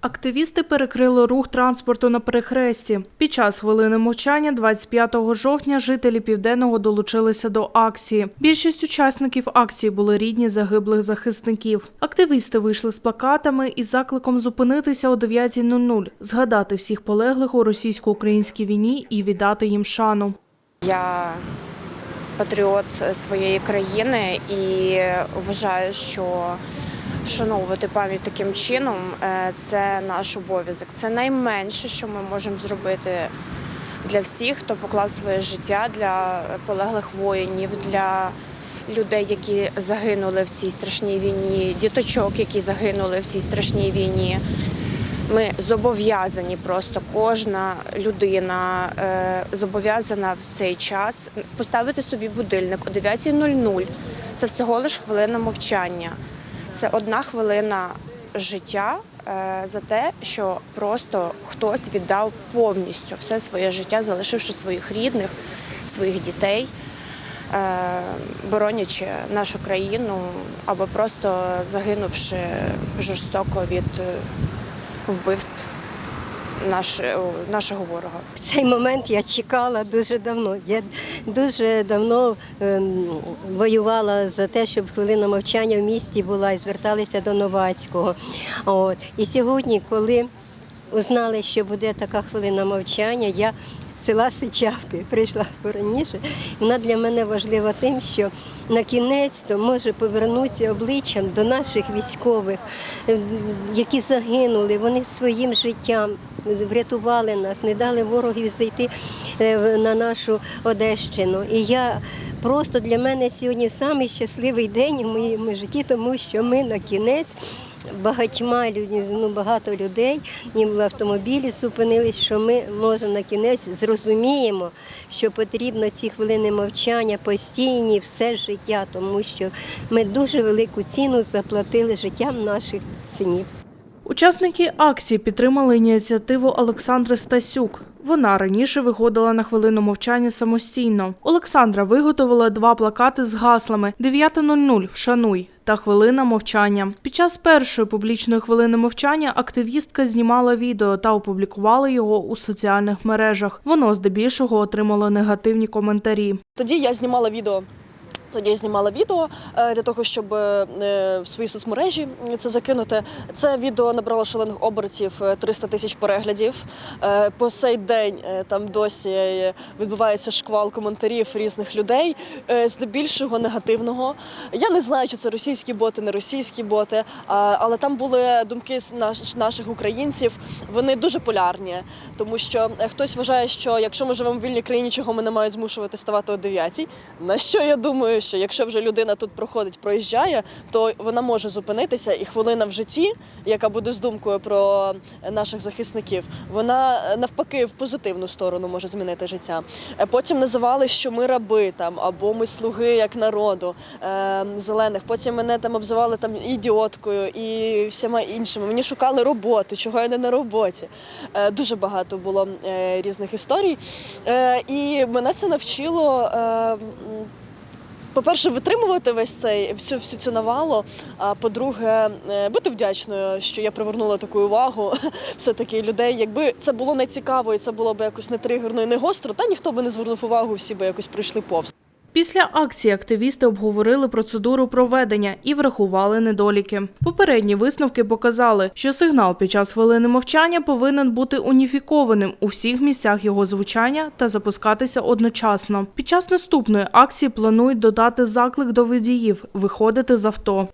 Активісти перекрили рух транспорту на перехресті. Під час хвилини мовчання 25 жовтня жителі Південного долучилися до акції. Більшість учасників акції були рідні загиблих захисників. Активісти вийшли з плакатами із закликом зупинитися о 9.00, згадати всіх полеглих у російсько-українській війні і віддати їм шану. Я патріот своєї країни і вважаю, що вшановувати пам'ять таким чином е, це наш обов'язок. Це найменше, що ми можемо зробити для всіх, хто поклав своє життя для полеглих воїнів, для людей, які загинули в цій страшній війні, діточок, які загинули в цій страшній війні. Ми зобов'язані просто кожна людина е, зобов'язана в цей час поставити собі будильник о 9.00. Це всього лиш хвилина мовчання. Це одна хвилина життя е, за те, що просто хтось віддав повністю все своє життя, залишивши своїх рідних, своїх дітей, е, боронячи нашу країну або просто загинувши жорстоко від е, вбивств наш, нашого ворога. Цей момент я чекала дуже давно. Я дуже давно ем, воювала за те, щоб хвилина мовчання в місті була і зверталися до Новацького. От. І сьогодні, коли узнали, що буде така хвилина мовчання, я з села Сичавки прийшла раніше. Вона для мене важлива тим, що на кінець то може повернутися обличчям до наших військових, які загинули. Вони своїм життям врятували нас, не дали ворогові зайти е, на нашу Одещину. І я просто для мене сьогодні самий щасливий день у моєму житті, тому що ми на кінець. Багатьма людьми, ну багато людей і в автомобілі зупинились, що ми може на кінець зрозуміємо, що потрібно ці хвилини мовчання постійні все життя, тому що ми дуже велику ціну заплатили життям наших синів. Учасники акції підтримали ініціативу Олександри Стасюк. Вона раніше виходила на хвилину мовчання самостійно. Олександра виготовила два плакати з гаслами «9.00. Вшануй та хвилина мовчання. Під час першої публічної хвилини мовчання активістка знімала відео та опублікувала його у соціальних мережах. Воно здебільшого отримало негативні коментарі. Тоді я знімала відео. Тоді я знімала відео е, для того, щоб е, в свої соцмережі це закинути. Це відео набрало шалених обертів е, 300 тисяч переглядів. Е, По сей день е, там досі е, відбувається шквал коментарів різних людей, е, здебільшого негативного. Я не знаю, чи це російські боти, не російські боти, але там були думки наших українців. Вони дуже полярні, тому що е, хтось вважає, що якщо ми живемо в вільній країні, чого ми не мають змушувати ставати о 9 На що я думаю, що якщо вже людина тут проходить, проїжджає, то вона може зупинитися, і хвилина в житті, яка буде з думкою про наших захисників, вона е, навпаки в позитивну сторону може змінити життя. Е, Потім називали, що ми раби там або ми слуги як народу е, зелених. Потім мене там обзивали там ідіоткою і всіма іншими. Мені шукали роботи, чого я не на роботі. Дуже багато було різних історій. І мене це навчило. По-перше, витримувати весь цей всю всю цю навалу. А по-друге, е, бути вдячною, що я привернула таку увагу все-таки людей. Якби це було не цікаво і це було б якось не тригерно і не гостро, та ніхто би не звернув увагу, всі би якось пройшли повз. Після акції активісти обговорили процедуру проведення і врахували недоліки. Попередні висновки показали, що сигнал під час хвилини мовчання повинен бути уніфікованим у всіх місцях його звучання та запускатися одночасно. Під час наступної акції планують додати заклик до водіїв виходити з авто.